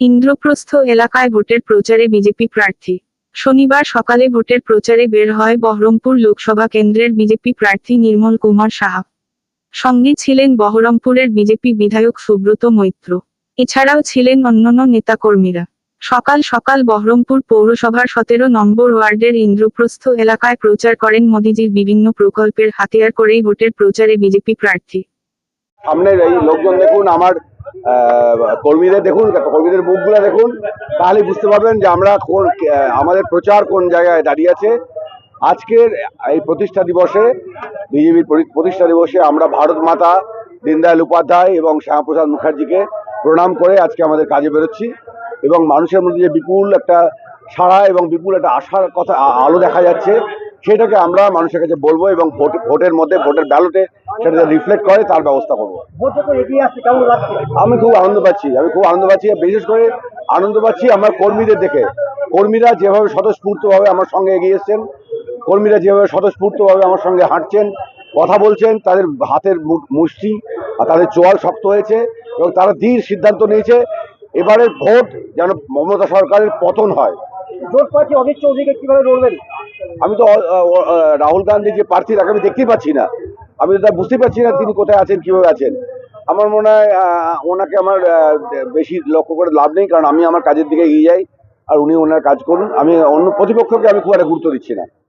ইন্দ্রপ্রস্থ এলাকায় ভোটের প্রচারে বিজেপি প্রার্থী। শনিবার সকালে ভোটের প্রচারে বের হয় বহরমপুর লোকসভা কেন্দ্রের বিজেপি প্রার্থী নির্মল কুমার সাহা। সঙ্গে ছিলেন বহরমপুরের বিজেপি বিধায়ক সুব্রত মৈত্র। এছাড়াও ছিলেন অন্যান্য নেতাকর্মীরা। সকাল সকাল বহরমপুর পৌরসভার সতেরো নম্বর ওয়ার্ডের ইন্দ্রপ্রস্থ এলাকায় প্রচার করেন মোদিজির বিভিন্ন প্রকল্পের হাতিয়ার করেই ভোটের প্রচারে বিজেপি প্রার্থী। সামনের এই লোকজন দেখুন, আমার কর্মীদের দেখুন, কর্মীদের মুখগুলো দেখুন, তাহলে বুঝতে পারবেন যে আমরা কোন- আমাদের প্রচার কোন জায়গায় দাঁড়িয়ে আছে। আজকের এই প্রতিষ্ঠা দিবসে, বিজেপির প্রতিষ্ঠা দিবসে আমরা ভারত মাতা দীনদয়াল উপাধ্যায় এবং শ্যামাপ্রসাদ মুখার্জিকে প্রণাম করে আজকে আমাদের কাজে বেরোচ্ছি। এবং মানুষের মধ্যে যে বিপুল একটা সাড়া এবং বিপুল একটা আশার কথা আলো দেখা যাচ্ছে, সেটাকে আমরা মানুষের কাছে বলব এবং ভোট ভোটের মধ্যে, ভোটের ব্যালটে সেটা রিফ্লেক্ট করে তার ব্যবস্থা করব। আমি খুব আনন্দ পাচ্ছি আমি খুব আনন্দ পাচ্ছি। বিশেষ করে আনন্দ পাচ্ছি আমার কর্মীদের দেখে। কর্মীরা যেভাবে স্বতঃস্ফূর্তভাবে আমার সঙ্গে এগিয়ে এসছেন কর্মীরা যেভাবে স্বতঃস্ফূর্তভাবে আমার সঙ্গে হাঁটছেন কথা বলছেন তাদের হাতের মুষ্টি আর তাদের চোয়াল শক্ত হয়েছে এবং তারা ধীর সিদ্ধান্ত নিয়েছে এবারে ভোট যেন মমতা সরকারের পতন হয়। আমি তো রাহুল গান্ধী যে প্রার্থী তাকে আমি দেখতেই পাচ্ছি না। আমি তো বুঝতে পারছি না তিনি কোথায় আছেন, কীভাবে আছেন। আমার মনে হয় ওনাকে আমার বেশি লক্ষ্য করে লাভ নেই, কারণ আমি আমার কাজের দিকে এগিয়ে যাই, আর উনি ওনার কাজ করুন। আমি অন্য প্রতিপক্ষকে আমি খুব একটা গুরুত্ব দিচ্ছি না।